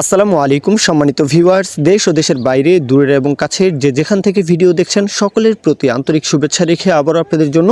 আসসালামু আলাইকুম, সম্মানিত ভিউয়ার্স, দেশ ও দেশের বাইরে, দূরের এবং কাছের যে যেখান থেকে ভিডিও দেখছেন, সকলের প্রতি আন্তরিক শুভেচ্ছা রেখে আবারও আপনাদের জন্য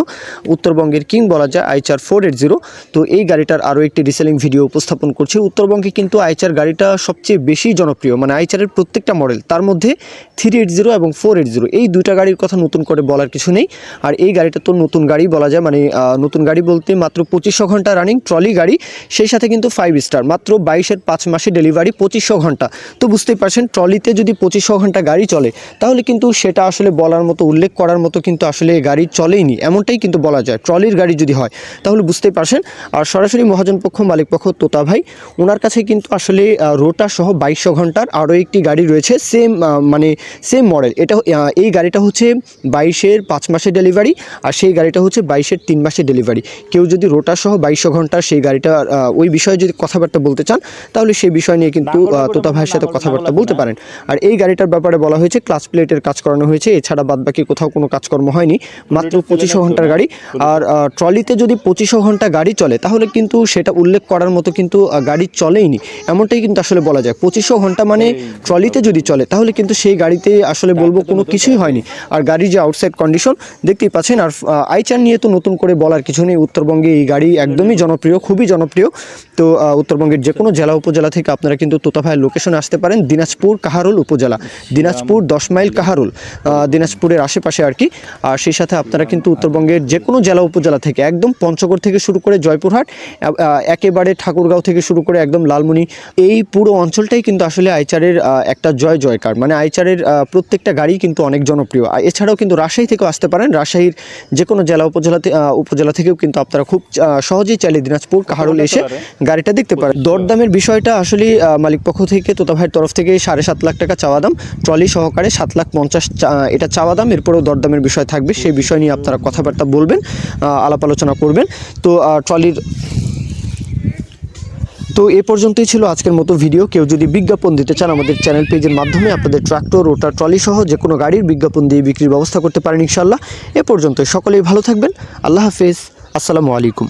উত্তরবঙ্গের কিং বলা যায় আইচার ফোর এইট জিরো। তো এই গাড়িটার আরও একটি রিসেলিং ভিডিও উপস্থাপন করছে। উত্তরবঙ্গে কিন্তু আইচার গাড়িটা সবচেয়ে বেশি জনপ্রিয় মানে আইচারের প্রত্যেকটা মডেল তার মধ্যে থ্রি এইট জিরো এবং ফোর এইট জিরো। এই দুইটা গাড়ির কথা নতুন করে বলার কিছু নেই। আর এই গাড়িটা তো নতুন গাড়ি বলা যায় মানে নতুন গাড়ি বলতে মাত্র পঁচিশশো ঘণ্টা রানিং ট্রলি গাড়ি, সেই সাথে কিন্তু ফাইভ স্টার মাত্র বাইশের পাঁচ মাসে ডেলিভারি পঁচিশশো ঘণ্টা। তো বুঝতেই পারছেন, ট্রলিতে যদি পঁচিশশো ঘণ্টা গাড়ি চলে, তাহলে কিন্তু সেটা আসলে বলার মতো, উল্লেখ করার মতো কিন্তু আসলে গাড়ি চলেইনি। এমনটাই কিন্তু বলা যায়, ট্রলির গাড়ি যদি হয়। তাহলে বুঝতেই পারছেন, আর সরাসরি মহাজন পক্ষ, মালিক পক্ষ, তোতা ভাই ওনার কাছে কিন্তু আসলে রোটা সহ বাইশশো ঘণ্টার আরও একটি গাড়ি রয়েছে, সেম মানে সেম মডেল। এটা এই গাড়িটা হচ্ছে বাইশের পাঁচ মাসের ডেলিভারি, আর সেই গাড়িটা হচ্ছে বাইশের তিন মাসের ডেলিভারি। কেউ যদি রোটা সহ বাইশশো ঘণ্টার সেই গাড়িটা ওই বিষয়ে যদি কথাবার্তা বলতে চান, তাহলে সেই বিষয় নিয়ে কিন্তু আহ, তোতা ভাইয়ের সাথে কথাবার্তা বলতে পারেন। আর এই গাড়িটার ব্যাপারে বলা হয়েছে ক্লাস প্লেটের কাজ করানো হয়েছে এছাড়া বাদবাকি কোথাও কোনো কাজকর্ম হয়নি মাত্র পঁচিশশো ঘণ্টার গাড়ি। আর ট্রলিতে যদি পঁচিশশো ঘণ্টা গাড়ি চলে তাহলে কিন্তু সেটা উল্লেখ করার মতো কিন্তু গাড়ি চলেইনি। এমনটাই কিন্তু আসলে বলা যায়। পঁচিশশো ঘণ্টা মানে ট্রলিতে যদি চলে তাহলে কিন্তু সেই গাড়িতে আসলে বলব কোনো কিছুই হয়নি। আর গাড়ির যে আউটসাইড কন্ডিশন দেখতেই পাচ্ছেন আর আইচার নিয়ে তো নতুন করে বলার কিছু নেই। উত্তরবঙ্গে এই গাড়ি একদমই জনপ্রিয় খুবই জনপ্রিয়। তো উত্তরবঙ্গের যে কোনো জেলা উপজেলা থেকে আপনারা কিন্তু তোতাভাইয়ের লোকেশনে আসতে পারেন দিনাজপুর কাহারুল উপজেলা। দিনাজপুর দশ মাইল কাহারুল দিনাজপুরের আশেপাশে আর কি। আর সেই সাথে আপনারা কিন্তু উত্তরবঙ্গের যে কোনো জেলা উপজেলা থেকে একদম পঞ্চগড় থেকে শুরু করে জয়পুরহাট একেবারে ঠাকুরগাঁও থেকে শুরু করে একদম লালমনি এই পুরো অঞ্চলটাই কিন্তু আসলে আইচারের একটা জয় জয়কার। মানে আইচারের প্রত্যেকটা গাড়ি কিন্তু অনেক জনপ্রিয়। আর এছাড়াও কিন্তু রাজশাহী থেকেও আসতে পারেন। রাজশাহীর যে কোনো জেলা উপজেলাতে আহ, উপজেলা থেকেও কিন্তু আপনারা খুব সহজেই চাইলে দিনাজপুর কাহারুল এসে গাড়িটা দেখতে পারেন। দরদামের বিষয়টা আসলে আহ, মালিক পক্ষ থেকে, তোতা ভাইয়ের তরফ থেকে সাড়ে সাত লাখ টাকা চাওয়া দাম, ট্রলি সহকারে সাত লাখ পঞ্চাশ এটা চাওয়া দাম, এরপরেও দরদামের বিষয় থাকবে, সেই বিষয় নিয়ে আপনারা কথাবার্তা বলবেন আলাপ আলোচনা করবেন। তো ট্রলির তো এ পর্যন্তই ছিল আজকের মতো ভিডিও। কেউ যদি বিজ্ঞাপন দিতে চান আমাদের চ্যানেল পেজের মাধ্যমে, আপনাদের ট্রাক্টর, রোটার, ট্রলি সহ যে কোনো গাড়ির বিজ্ঞাপন দিয়ে বিক্রির ব্যবস্থা করতে পারেন ইনশাল্লাহ এ পর্যন্ত সকলেই ভালো থাকবেন। আল্লাহ হাফেজ। আসসালামু আলাইকুম।